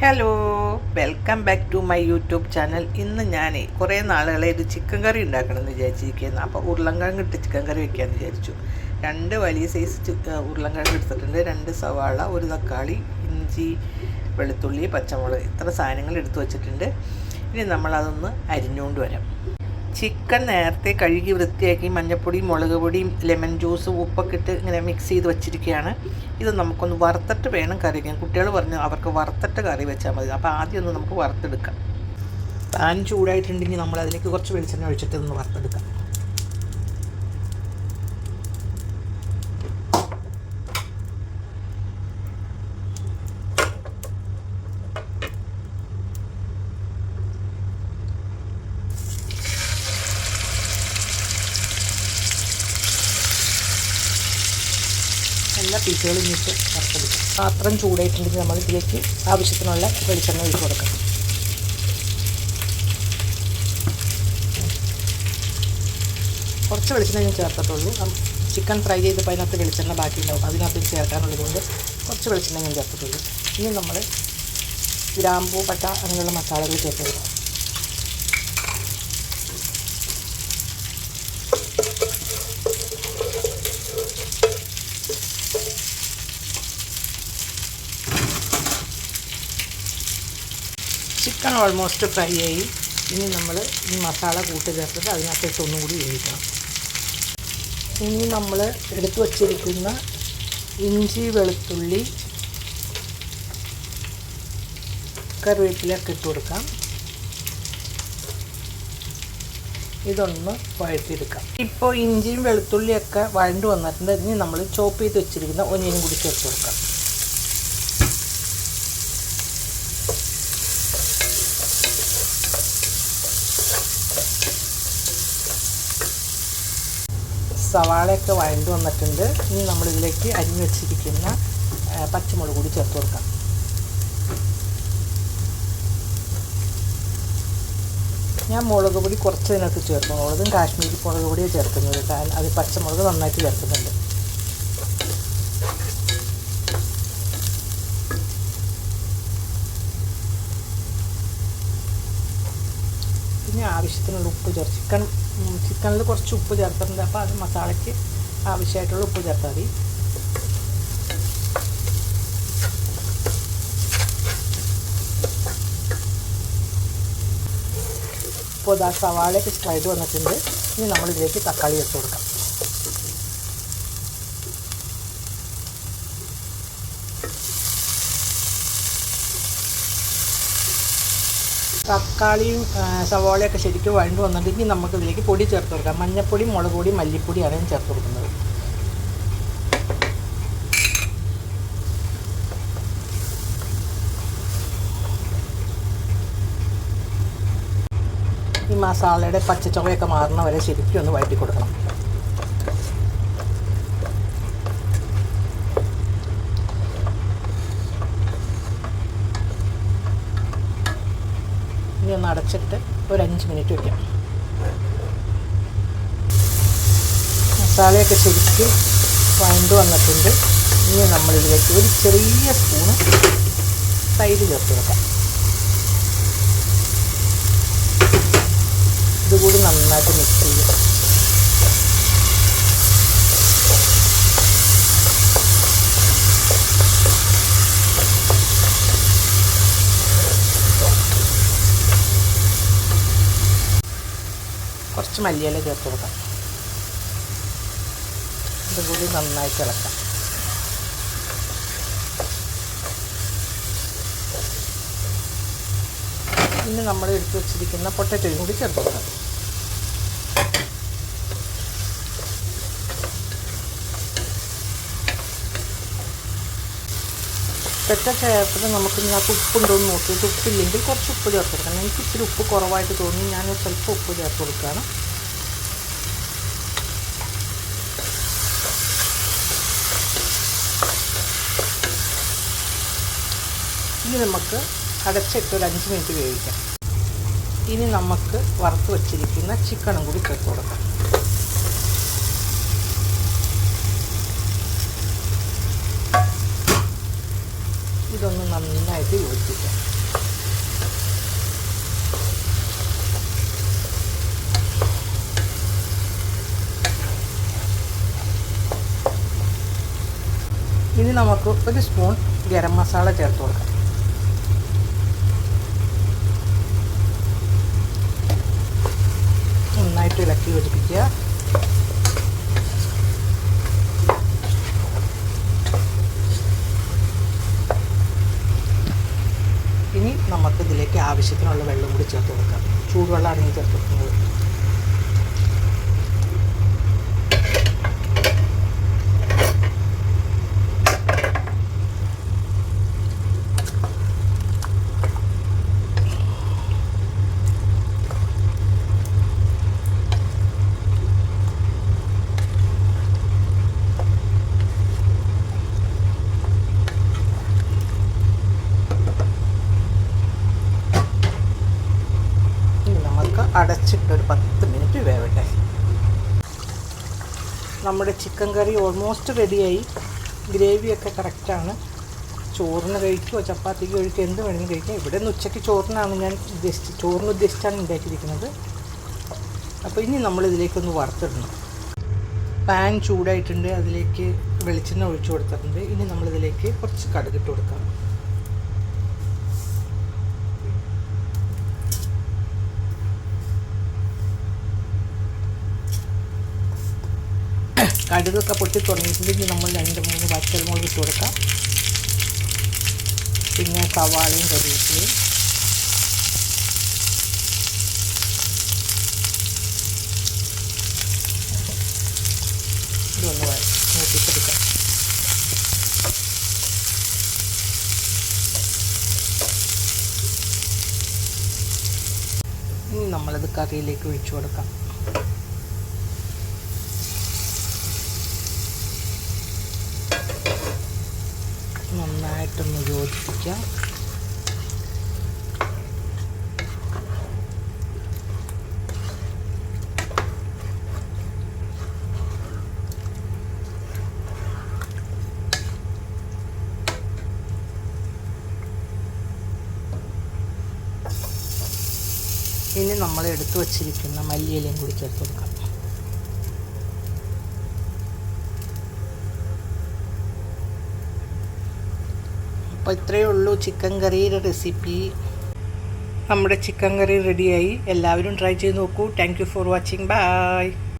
Hello welcome back to my YouTube channel ഇന്ന് ഞാൻ കുറേ നാളുകളെ ഒരു ചിക്കൻ കറി ഉണ്ടാക്കണമെന്ന് വിചാരിച്ചിരിക്കുന്നു അപ്പോൾ ഉരുളൻകിഴങ്ങ് ഇട്ട് ചിക്കൻ കറി വെക്കാമെന്ന് വിചാരിച്ചു. രണ്ട് വലിയ സൈസ് ഉരുളങ്കിഴങ്ങ് എടുത്തിട്ടുണ്ട്. രണ്ട് സവാള ഒരു തക്കാളി ഇഞ്ചി വെളുത്തുള്ളി പച്ചമുളക് ഇത്ര സാധനങ്ങൾ എടുത്തു വച്ചിട്ടുണ്ട്. ഇനി നമ്മളതൊന്ന് അരിഞ്ഞുകൊണ്ട് വരാം. ചിക്കൻ നേരത്തെ കഴുകി വൃത്തിയാക്കി മഞ്ഞൾപ്പൊടിയും മുളക് പൊടിയും ലെമൺ ജ്യൂസും ഉപ്പൊക്കെ ഇട്ട് ഇങ്ങനെ മിക്സ് ചെയ്ത് വെച്ചിരിക്കുകയാണ്. ഇത് നമുക്കൊന്ന് വറുത്തിട്ട് വേണം കറി വയ്ക്കാൻ കുട്ടികൾ പറഞ്ഞു അവർക്ക് വറുത്തിട്ട് കറി വെച്ചാൽ മതി. അപ്പോൾ ആദ്യം ഒന്ന് നമുക്ക് വറുത്തെടുക്കാം. പാൻ ചൂടായിട്ടുണ്ടെങ്കിൽ നമ്മൾ അതിലേക്ക് കുറച്ച് വെളിച്ചെണ്ണ ഒഴിച്ചിട്ട് ഒന്ന് വറുത്തെടുക്കാം. പീസുകളും ഇട്ട് വറുത്തെടുക്കാം. പാത്രം ചൂടായിട്ടുണ്ടെങ്കിൽ നമ്മൾ ഇതിലേക്ക് ആവശ്യത്തിനുള്ള വെളിച്ചെണ്ണ ഒഴിച്ച് കൊടുക്കാം. കുറച്ച് വെളിച്ചെണ്ണ ഞാൻ ചേർത്തിട്ടുള്ളൂ. ചിക്കൻ ഫ്രൈ ചെയ്തപ്പോൾ അതിനകത്ത് വെളിച്ചെണ്ണ ബാക്കി ഉണ്ടാവും അതിനകത്ത് ചേർക്കാനുള്ളതുകൊണ്ട് കുറച്ച് വെളിച്ചെണ്ണ ഞാൻ ചേർത്തിട്ടുള്ളൂ. ഇനി നമ്മൾ ഗ്രാമ്പൂ പട്ട അങ്ങനെയുള്ള മസാലകൾ ചേർത്ത് ചിക്കൻ ഓൾമോസ്റ്റ് ഫ്രൈ ആയി. ഇനി നമ്മൾ ഈ മസാല കൂട്ട് ചേർത്തിട്ട് അതിനകത്തേക്ക് ഒന്നും കൂടി വേവിക്കണം. ഇനി നമ്മൾ എടുത്തു വച്ചിരിക്കുന്ന ഇഞ്ചി വെളുത്തുള്ളി കറിവേപ്പിലൊക്കെ ഇട്ട് കൊടുക്കാം. ഇതൊന്ന് വഴറ്റിയെടുക്കാം. ഇപ്പോൾ ഇഞ്ചിയും വെളുത്തുള്ളിയൊക്കെ വഴണ്ടു വന്നിട്ടുണ്ട്. ഇനി നമ്മൾ ചോപ്പ് ചെയ്ത് വെച്ചിരിക്കുന്ന ഒനിയനും കൂടി ചേർത്ത് കൊടുക്കാം. സവാളയൊക്കെ വഴണ്ടു വന്നിട്ടുണ്ട്. ഇനി നമ്മളിതിലേക്ക് അരിഞ്ഞു വെച്ചിരിക്കുന്ന പച്ചമുളക് കൂടി ചേർത്ത് കൊടുക്കാം. ഞാൻ മുളക് പൊടി കുറച്ച് ഇതിനകത്ത് ചേർക്കും മുളകും കാശ്മീരി മുളക് പൊടിയാണ് ചേർക്കുന്നത്. അത് പച്ചമുളക് നന്നായിട്ട് ചേർക്കുന്നുണ്ട് പിന്നെ ആവശ്യത്തിനുള്ള ഉപ്പ് ചേർത്ത് ചിക്കൻ ചിക്കനിൽ കുറച്ച് ഉപ്പ് ചേർത്തിട്ടുണ്ട്. അപ്പോൾ അത് മസാലയ്ക്ക് ആവശ്യമായിട്ടുള്ള ഉപ്പ് ചേർത്താൽ മതി. ഇപ്പോൾ ഇതാ സവാളയൊക്കെ സ്ലൈഡ് വന്നിട്ടുണ്ട്. ഇനി നമ്മളിതിലേക്ക് തക്കാളി ചേർത്ത് കൊടുക്കാം. തക്കാളിയും സവാളയൊക്കെ ശരിക്കും വഴണ്ട് വന്നിട്ടുണ്ടെങ്കിൽ നമുക്ക് ഇതിലേക്ക് പൊടി ചേർത്ത് കൊടുക്കാം. മഞ്ഞൾപ്പൊടി മുളക് പൊടി മല്ലിപ്പൊടിയാണ് ഞാൻ ചേർത്ത് കൊടുക്കുന്നത്. ഈ മസാലയുടെ പച്ചച്ചുവയൊക്കെ മാറുന്ന വരെ ശരിക്കും ഒന്ന് വഴറ്റി കൊടുക്കണം. അടച്ചിട്ട് ഒരു അഞ്ച് മിനിറ്റ് വയ്ക്കാം മസാലയൊക്കെ ശരിക്കും വഴണ്ട് വന്നിട്ടുണ്ട്. ഇനി നമ്മളിതിലേക്ക് ഒരു ചെറിയ സ്പൂണ് തൈര് ചേർത്ത് വെക്കാം ഇതുകൂടി നന്നായിട്ട് മിക്സ് ചെയ്യുക കുറച്ച് മല്ലിയില ചേർത്ത് കൊടുക്കാം. ഇതുകൂടി നന്നായിട്ട് ഇളക്കാം ഇനി നമ്മൾ എടുത്ത് വെച്ചിരിക്കുന്ന പൊട്ടറ്റോയും കൂടി ചേർത്ത് കൊടുക്കാം. പെട്ട ചേർത്തിട്ട് നമുക്ക് ഇതിനകത്ത് ഉപ്പുണ്ടോ എന്ന് നോക്കിയിട്ട് ഉപ്പില്ലെങ്കിൽ കുറച്ച് ഉപ്പ് ചേർത്ത് കൊടുക്കണം. എനിക്ക് ഇത്തിരി ഉപ്പ് കുറവായിട്ട് തോന്നി. ഞാൻ സ്വല്പം ഉപ്പ് ചേർത്ത് കൊടുക്കുകയാണ്. ഇനി നമുക്ക് അടച്ചിട്ട് ഒരു അഞ്ച് മിനിറ്റ് വേവിക്കാം. ഇനി നമുക്ക് വറുത്ത് വച്ചിരിക്കുന്ന ചിക്കനും കൂടി ചേർത്ത് കൊടുക്കാം. ഇതൊന്ന് നന്നായിട്ട് യോജിപ്പിക്കാം. ഇനി നമുക്ക് ഒരു സ്പൂൺ ഗരം മസാല ചേർത്ത് കൊടുക്കാം. നന്നായിട്ട് ഇളക്കി യോജിപ്പിക്കുക. ഇനി നമുക്ക് ഇതിലേക്ക് ആവശ്യത്തിനുള്ള വെള്ളം കൂടി ചേർത്ത് കൊടുക്കാം. ചൂടുവെള്ളമാണ് ഈ ചേർത്ത് കൊടുക്കുന്നത് ഇനി നമുക്ക് അടച്ചിട്ട് ഒരു പത്ത് മിനിറ്റ് വേവട്ടെ നമ്മുടെ ചിക്കൻ കറി ഓൾമോസ്റ്റ് റെഡിയായി ഗ്രേവിയൊക്കെ കറക്റ്റാണ് ചോറിന് കഴിക്കുമോ ചപ്പാത്തിക്ക് കഴിക്കുക എന്ത് വേണമെങ്കിലും കഴിക്കാം. ഇവിടെ നിന്ന് ഉച്ചയ്ക്ക് ചോറിനാണ് ഞാൻ ഉദ്ദേശിച്ച് ചോറിന് ഉദ്ദേശിച്ചാണ് ഉണ്ടാക്കിയിരിക്കുന്നത്. അപ്പോൾ ഇനി നമ്മൾ ഇതിലേക്കൊന്ന് വറുത്തിടണം. പാൻ ചൂടായിട്ടുണ്ട്. അതിലേക്ക് വെളിച്ചെണ്ണ ഒഴിച്ചു കൊടുത്തിട്ടുണ്ട്. ഇനി നമ്മളിതിലേക്ക് കുറച്ച് കടുകിട്ട് കൊടുക്കാം. കടുകൊക്കെ പൊട്ടി തുടങ്ങിയിട്ടുണ്ടെങ്കിൽ നമ്മൾ രണ്ട് മൂന്ന് പച്ചമുളക് ഇട്ട് കൊടുക്കാം. പിന്നെ സവാളയും കരിവേപ്പിലയും ഇതൊന്ന് നോക്കിക്കെടുക്കാം ഇനി നമ്മളത് കറിയിലേക്ക് ഒഴിച്ചു കൊടുക്കാം. നന്നായിട്ടൊന്ന് യോജിപ്പിക്കാം ഇനി നമ്മൾ എടുത്തു വച്ചിരിക്കുന്ന മല്ലിയിലയും കൂടി ചേർത്ത് കൊടുക്കാം. അപ്പോൾ ഇത്രയേ ഉള്ളൂ ചിക്കൻ കറിയുടെ റെസിപ്പി. നമ്മുടെ ചിക്കൻ കറി റെഡിയായി. എല്ലാവരും ട്രൈ ചെയ്ത് നോക്കൂ. Thank for watching bye